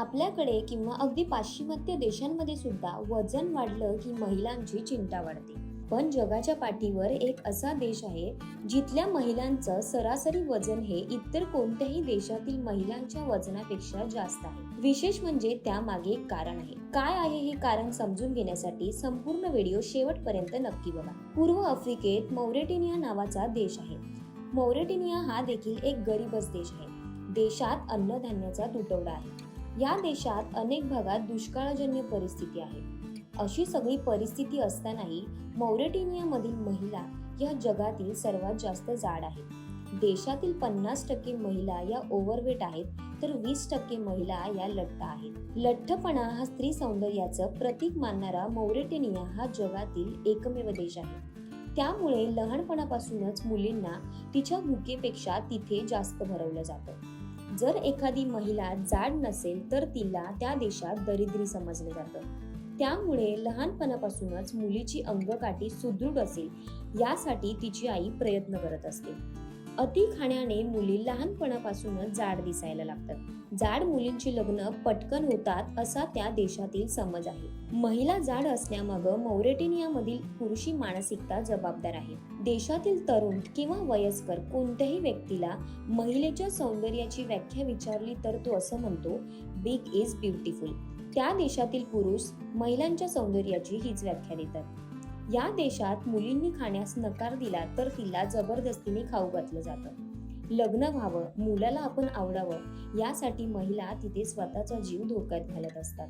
आपल्याकडे किंवा अगदी पाश्चिमात्य देशांमध्ये सुद्धा वजन वाढलं की महिलांची चिंता वाढते. पण जगाच्या पाठीवर एक असा देश आहे जिथल्या महिलांचं सरासरी वजन हे इतर कोणत्याही देशातील महिलांच्या वजनापेक्षा जास्त आहे. विशेष म्हणजे त्यामागे एक कारण आहे. काय आहे हे कारण समजून घेण्यासाठी संपूर्ण व्हिडिओ शेवटपर्यंत नक्की बघा. पूर्व आफ्रिकेत मौरेटेनिया नावाचा देश आहे. मौरेटेनिया हा देखील एक गरीबच देश आहे. देशात अन्नधान्याचा तुटवडा आहे. या देशात अनेक भागात दुष्काळजन्य परिस्थिती आहे. अशी सगळी परिस्थिती असतानाही मौरेटेनियामधील महिला या जगातील सर्वात जास्त जाड आहेत. देशातील पन्नास टक्के महिला या ओव्हरवेट आहेत तर वीस टक्के महिला या लठ्ठ आहेत. लठ्ठपणा हा स्त्री सौंदर्याचं प्रतीक मानणारा मौरेटेनिया हा जगातील एकमेव देश आहे. त्यामुळे लहानपणापासूनच मुलींना तिच्या भुकेपेक्षा तिथे जास्त भरवलं जातं. जर एखादी महिला जाड नसेल तर तिला त्या देशात दरिद्री समजलं जातं. त्यामुळे लहानपणापासूनच मुलीची अंगकाठी सुदृढ असेल यासाठी तिची आई प्रयत्न करत असते. अति खाण्याने मुली लहानपणापासूनच जाड दिसायला लागतात. जाड मुलींची लग्न पटकन होतात असा त्या देशातील समज आहे. महिला जाड असण्यामागं मौरेटेनियामधील पुरुषी मानसिकता जबाबदार आहे. देशातील तरुण किंवा वयस्कर कोणत्याही व्यक्तीला महिलेच्या सौंदर्याची व्याख्या विचारली तर तो असं म्हणतो बिग इज ब्युटिफुल त्या देशातील पुरुष महिलांच्या सौंदर्याची हीच व्याख्या देतात. या देशात मुलींनी खाण्यास नकार दिला तर तिला जबरदस्तीने खाऊ घातलं जातं. लग्न व्हावं मुलाला आपण आवडावं यासाठी महिला तिथे स्वतःचा जीव धोक्यात घालत असतात.